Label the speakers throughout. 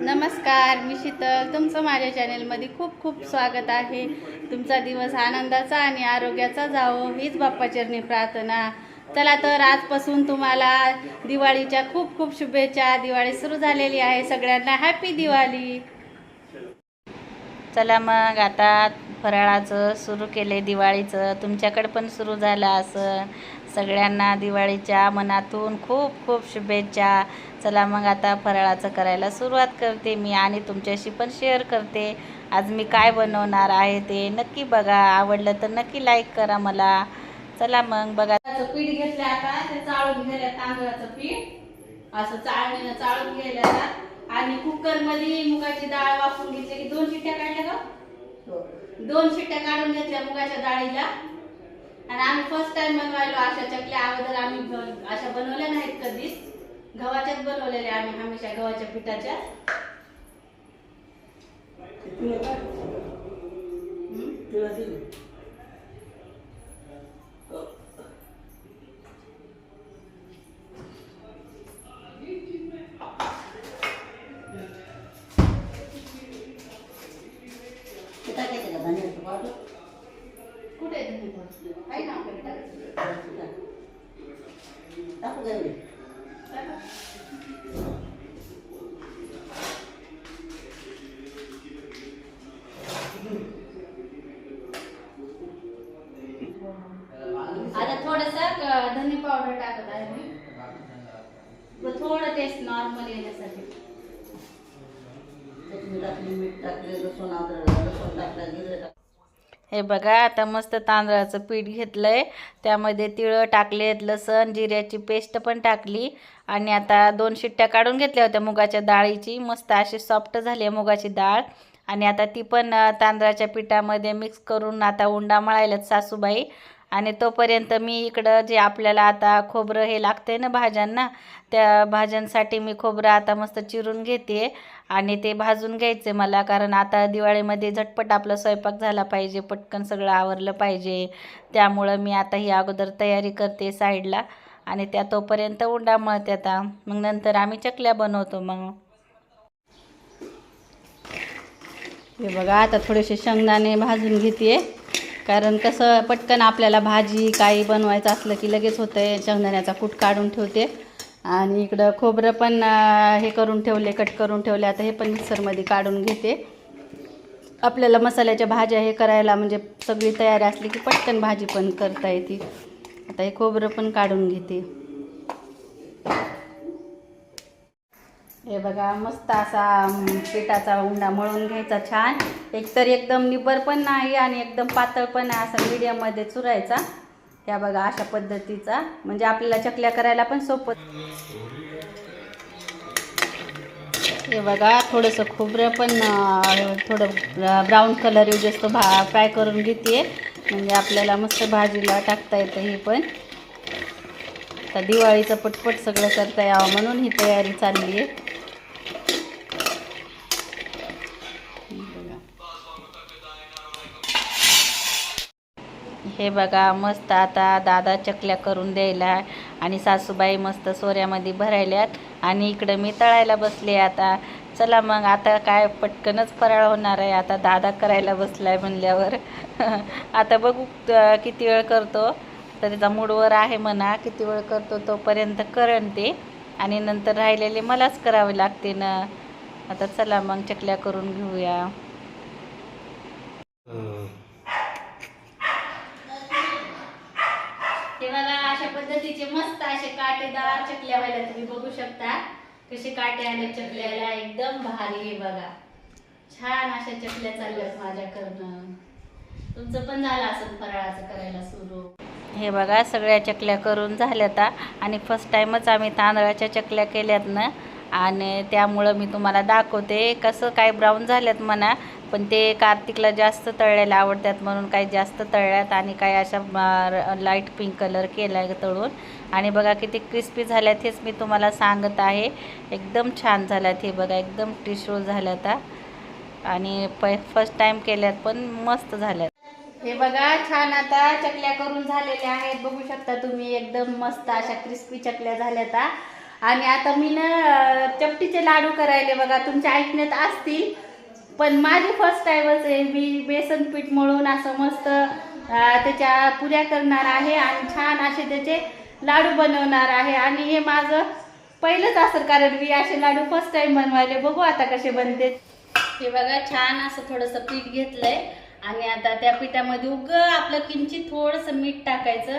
Speaker 1: नमस्कार मी शीतल. तुमचं माझ्या चॅनेलमध्ये खूप खूप स्वागत आहे. तुमचा दिवस आनंदाचा आणि आरोग्याचा जावो हीच बाप्पाचरणी प्रार्थना. चला तर आजपासून तुम्हाला दिवाळीच्या खूप खूप शुभेच्छा. दिवाळी सुरू झालेली आहे सगळ्यांना. हॅपी दिवाळी. चला मग आता फराळाचं सुरू केले दिवाळीचं. तुमच्याकडे पण सुरू झालं असं. सगळ्यांना दिवाळीच्या मनातून खूप खूप शुभेच्छा. चला मग आता फराळाचं करायला सुरुवात करते मी आणि तुमच्याशी पण शेअर करते. आज मी काय बनवणार आहे ते नक्की बघा. आवडलं तर नक्की लाईक करा मला. चला मग बघा. पीठ घेतलं आता. ते चाळून घ्यायला तांदळाचं पीठ. असं चाळणीनं चाळून घ्यायला आणि कुकरमध्ये मुगाची डाळ वापरून घेतली. की दोन शिट्ट्या काढल्या का? हो. दोन शिट्ट्या काढून घेतल्या मुगाच्या डाळीला. आणि आम्ही फर्स्ट टाइम बनवायलो अशा चकल्या. अगोदर आम्ही अशा बनवल्या नाहीत कधीच. गव्हाच्याच बनवलेल्या आम्ही हमेशा गव्हाच्या पिठाच्या. कुठे टाका. आता थोडस धनी पावडर टाकत आहे मी व थोडं टेस्ट नॉर्मल येण्यासाठी हे बघा आता मस्त तांदळाचं पीठ घेतलं आहे त्यामध्ये तिळं टाकलेत लसण जिऱ्याची पेस्ट पण टाकली. आणि आता दोन शिट्ट्या काढून घेतल्या होत्या मुगाच्या डाळीची. मस्त अशी सॉफ्ट झाली आहे मुगाची डाळ. आणि आता ती पण तांदळाच्या पिठामध्ये मिक्स करून आता उंडा मळायलात सासूबाई. आणि तोपर्यंत मी इकडं जे आपल्याला आता खोबरं हे लागते ना भाज्यांना त्या भाज्यांसाठी मी खोबरं आता मस्त चिरून घेते आणि ते भाजून घ्यायचे मला. कारण आता दिवाळीमध्ये झटपट आपला स्वयंपाक झाला पाहिजे पटकन सगळं आवरलं पाहिजे. त्यामुळं मी आता ही अगोदर तयारी करते साईडला आणि त्या तोपर्यंत उंडा मळते आता. मग नंतर आम्ही चकल्या बनवतो मग. हे बघा आता थोडेसे शेंगदाणे भाजून घेते. कारण कसं पटकन आपल्याला भाजी काही बनवायचं असलं की लगेच होतं आहे शेंगदाण्याचा कूट काढून ठेवते. आणि इकडं खोबरं पण हे करून ठेवले कट करून ठेवले आता हे पण मिक्सरमध्ये काढून घेते. आपल्याला मसाल्याच्या भाज्या हे करायला म्हणजे सगळी तयारी असली की पटकन भाजी पण करता येते. आता हे खोबरं पण काढून घेते. हे बघा मस्त असा पिठाचा उंडा मळून घ्यायचा छान. एकतर एकदम निबर पण नाही आणि एकदम पातळ पण आहे असा मीडियममध्ये चुरायचा. ह्या बघा अशा पद्धतीचा. म्हणजे आपल्याला चकल्या करायला पण सोपं. हे बघा थोडंसं खोबरं पण थोडं ब्राऊन कलर येऊ जास्त भा फ्राय करून घेते. म्हणजे आपल्याला मस्त भाजीला टाकता येतं हे पण. आता दिवाळीचं पटपट सगळं करता यावं म्हणून ही तयारी चालली आहे. हे बघा मस्त आता दादा चकल्या करून द्यायला आणि सासूबाई मस्त सोऱ्यामध्ये भरायल्यात आणि इकडं मी तळायला बसले आता. चला मग आता काय पटकनच फराळ होणार आहे. आता दादा करायला बसला आहे म्हणल्यावर. आता बघू किती वेळ करतो. तर त्याचा मूडवर आहे म्हणा किती वेळ करतो तोपर्यंत करण ते. आणि नंतर राहिलेले मलाच करावे लागते ना. आता चला मग चकल्या करून घेऊया हे बघा अशा पद्धतीचे मस्त असे काटेदार चकल्या व्हायला तुम्ही बघू शकता. कसे काटे आले चकल्याला एकदम भारी आहे बघा. छान अशा चकल्या चालल्यात माझ्याकडनं. तुमचं पण झालं असं फराळाचं करायला सुरू. हे बघा सगळ्या चकल्या करून झाल्यात आणि फर्स्ट टाईमच आम्ही तांदळाच्या चकल्या केल्यात ना. आणि त्यामुळं मी तुम्हाला दाखवते कसं काय ब्राऊन झाल्यात म्हणा. पण ते कार्तिकला जास्त तळलेल्या आवडतात म्हणून काही जास्त तळल्यात आणि काही अशा लाइट पिंक कलर केला आहे तळून. आणि बघा किती क्रिस्पी झाल्यात हेच मी तुम्हाला सांगत आहे. एकदम छान झाल्यात हे बघा एकदम टिशू झाल्यात आणि प फर्स्ट टाईम केल्यात पण मस्त झाल्यात. हे बघा छान आता चकल्या करून झालेल्या आहेत. बघू शकता तुम्ही एकदम मस्त अशा क्रिस्पी चकल्या झाल्यात आणि आता मी ना चपटीचे लाडू करायले बघा. तुमच्या ऐकण्यात असतील. पण माझी फर्स्ट टाईमच आहे. मी बेसन पीठ मळून असं मस्त त्याच्या पुऱ्या करणार आहे आणि छान असे त्याचे लाडू बनवणार आहे. आणि हे माझं पहिलंच असेल कारण मी असे लाडू फर्स्ट टाइम बनवायले. बघू आता कसे बनते. हे बघा छान असं थोडंसं पीठ घेतलंय. आणि आता त्या पिठामध्ये उग आपलं किंचित थोडंसं मीठ टाकायचं.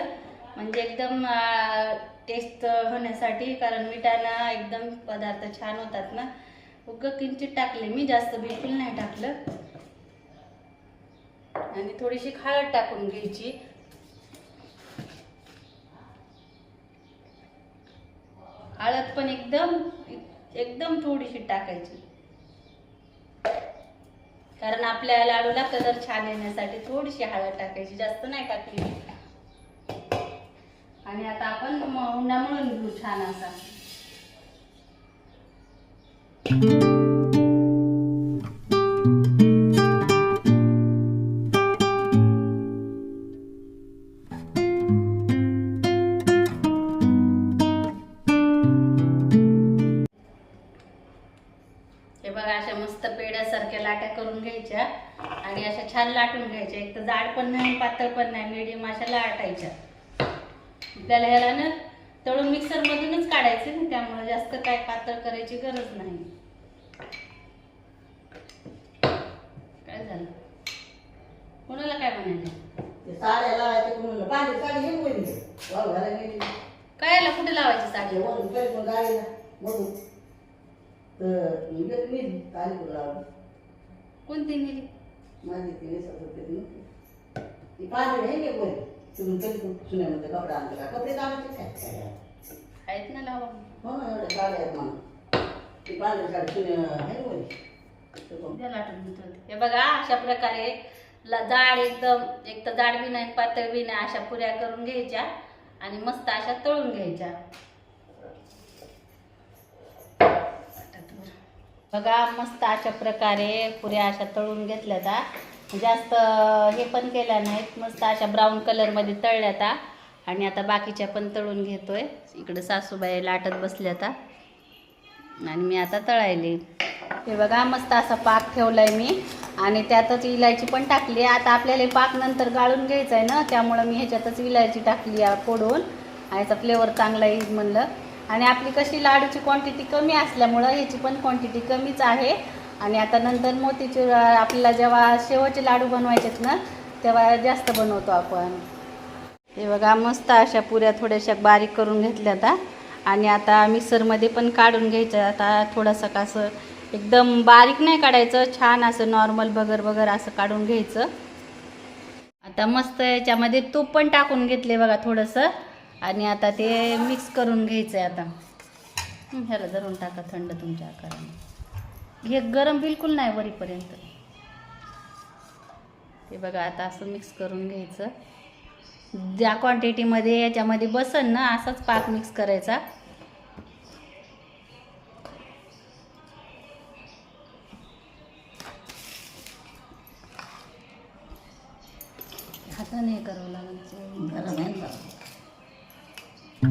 Speaker 1: म्हणजे एकदम टेस्ट होण्यासाठी. कारण मिठानं एकदम पदार्थ छान होतात ना. उग किंचित टाकले. मी जास्त बिलकुल नाही टाकलं. आणि थोडीशी हळद टाकून घ्यायची. हळद पण एकदम एकदम थोडीशी टाकायची. कारण आपल्या लाडूला कलर छान येण्यासाठी थोडीशी हळद टाकायची. जास्त नाही टाकली आणि आता आपण उन्हा म्हणून घेऊ छान असा. पेड्यासारख्या लाट्या करून घ्यायच्या आणि अशा छान लाटून घ्यायच्या. एक तर जाड पण नाही पातळ पण नाही मिडियम अशा लाटायच्या. आपल्याला ह्याला ना तळून मिक्सर मधूनच काढायचे ना त्यामुळे जास्त काय पातळ करायची गरज नाही. काय झालं? कोणाला काय म्हणायचं? काय आलं कुठे लावायची साडी? कोणती नेली?
Speaker 2: माझी ती नेसत होते ती पाणी हे नाही कोणी? तिथून तरी पण सुन्यामध्ये कपडा आणते का? कपडे कामाचे काय
Speaker 1: आहेत ना लावा.
Speaker 2: हो ना एवढ्या साड्या आहेत म्हणून. ती पांढरी साडी सुन्या हे
Speaker 1: द्या लाटून देतो. ते. हे बघा अशा प्रकारे ला- जाड एकदम एक तर जाड बी नाही पातळ बी नाही अशा पुऱ्या करून घ्यायच्या आणि मस्त अशा तळून घ्यायच्या. बघा मस्त अशा प्रकारे पुऱ्या अशा तळून घेतल्या आता जास्त हे पण केल्या नाहीत. मस्त अशा ब्राऊन कलरमध्ये तळल्या आता आणि आता बाकीच्या पण तळून घेतोय. इकडं सासूबाई लाटत बसल्या आता आणि मी आता तळायले. हे बघा मस्त असा पाक ठेवलाय मी. आणि त्यातच इलायची पण टाकली. आता आपल्याला पाक नंतर गाळून घ्यायचं आहे ना त्यामुळं मी ह्याच्यातच इलायची टाकली आहे फोडून. याचा फ्लेवर चांगला येईल म्हणलं. आणि आपली कशी लाडूची क्वांटिटी कमी असल्यामुळं ह्याची पण क्वांटिटी कमीच आहे. आणि आता नंतर मोतीचूर आपल्याला जेव्हा शेवटचे लाडू बनवायचेत ना तेव्हा जास्त बनवतो आपण. हे बघा मस्त अशा पुऱ्या थोड्याशा बारीक करून घेतल्या आता. आणि आता मिक्सरमध्ये पण काढून घ्यायचं. आता थोडंसं का असं एकदम बारीक नाही काढायचं छान असं नॉर्मल बगर बगर असं काढून घ्यायचं. आता मस्त याच्यामध्ये तूप पण टाकून घेतले बघा थोडंसं. आणि आता ते मिक्स करून घ्यायचं आहे आता. ह्याला धरून टाका थंड तुमच्या आकाराने. हे गरम बिलकुल नाही वरीपर्यंत. हे बघा आता असं मिक्स करून घ्यायचं. ज्या क्वांटिटीमध्ये याच्यामध्ये बसन ना असाच पाक मिक्स करायचा. हाताने करावं लागेल.
Speaker 2: गरम आहे
Speaker 1: हे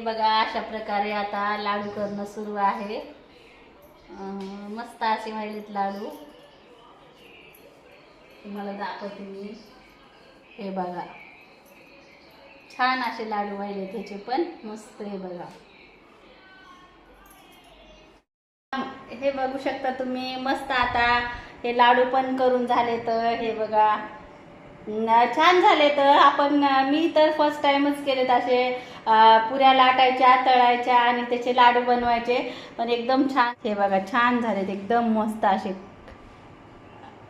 Speaker 1: बघा अशा प्रकारे आता लाडू करणं सुरू आहे. मस्त असे व्हायलेत लाडू. तुम्हाला दाखवते मी. हे बघा. छान असे लाडू व्हायले त्याचे पण. मस्त हे बघा. हे बघू शकता तुम्ही मस्त आता हे लाडू पण करून झाले तर हे बघा. छान झाले तर आपण मी तर फर्स्ट टाइमच केलेत असे पुऱ्या लाटायच्या तळायच्या आणि त्याचे लाडू बनवायचे. पण एकदम छान हे बघा छान झालेत एकदम मस्त असे.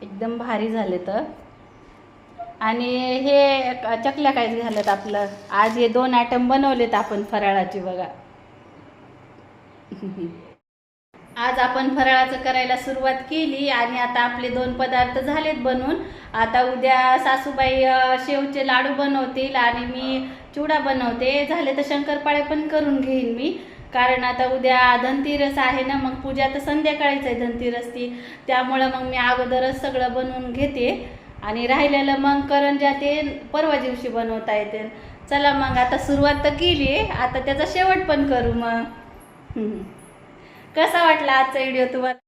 Speaker 1: एकदम भारी झाले तर. आणि हे चकल्या काय झाल्यात आपलं. आज हे दोन आयटम बनवलेत आपण फराळाची बघा. आज आपण फराळाचं करायला सुरुवात केली आणि आता आपले दोन पदार्थ झालेत बनवून. आता उद्या सासूबाई शेवचे लाडू बनवतील आणि मी चिवडा बनवते. झाले तर शंकरपाळे पण करून घेईन मी. कारण आता उद्या धनतेरस आहे ना मग पूजा तर संध्याकाळीच आहे धनतेरस ती. त्यामुळं मग मी अगोदरच सगळं बनवून घेते. आणि राहिलेलं मग करंजा ते परवा दिवशी बनवता येते. चला मग आता सुरुवात तर केली आता त्याचा शेवट पण करू मग. कसा वाटला आजचा व्हिडिओ तुम्हाला?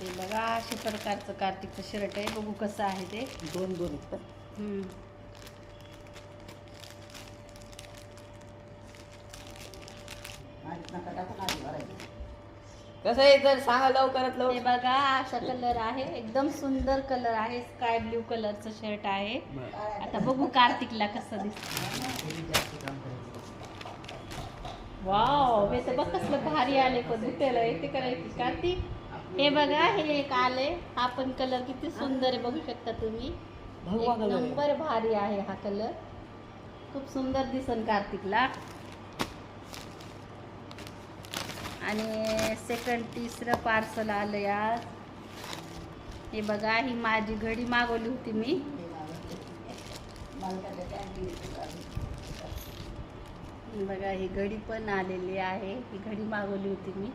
Speaker 1: ते बघा अशा प्रकारचं कार्तिकचं शर्ट आहे. बघू कसं आहे ते.
Speaker 2: दोन दोन
Speaker 1: हम्म.
Speaker 2: भरायचं.
Speaker 3: कसं आहे तर सांगा लवकरात
Speaker 1: हे
Speaker 3: लवकर
Speaker 1: बघा असा कलर आहे. एकदम सुंदर कलर आहे. स्काय ब्ल्यू कलरचं शर्ट आहे. आता बघू कार्तिकला कसं दिसत. वाव हे तर बघ कसलं भारी आले पण दुखेला येते करायची कार्तिक हे बघा हे एक आले. हा पण कलर किती सुंदर आहे बघू शकता तुम्ही. एक. नंबर भारी आहे हा कलर खूप सुंदर दिसन कार्तिकला. आणि सेकंड तिसरं पार्सल आलं यात हे बघा ही माझी घडी मागवली होती मी. बघा ही घडी पण आलेली आहे. ही घडी मागवली होती मी.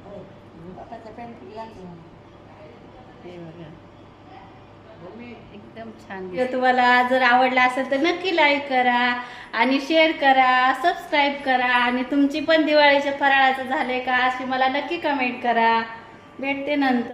Speaker 1: हे बघा. एकदम छान. तुम्हाला जर आवडला असेल तर नक्की लाईक करा आणि शेअर करा सबस्क्राईब करा आणि तुमची पण दिवाळीच्या फराळाचं झाले का अशी मला नक्की कमेंट करा. भेटते नंतर.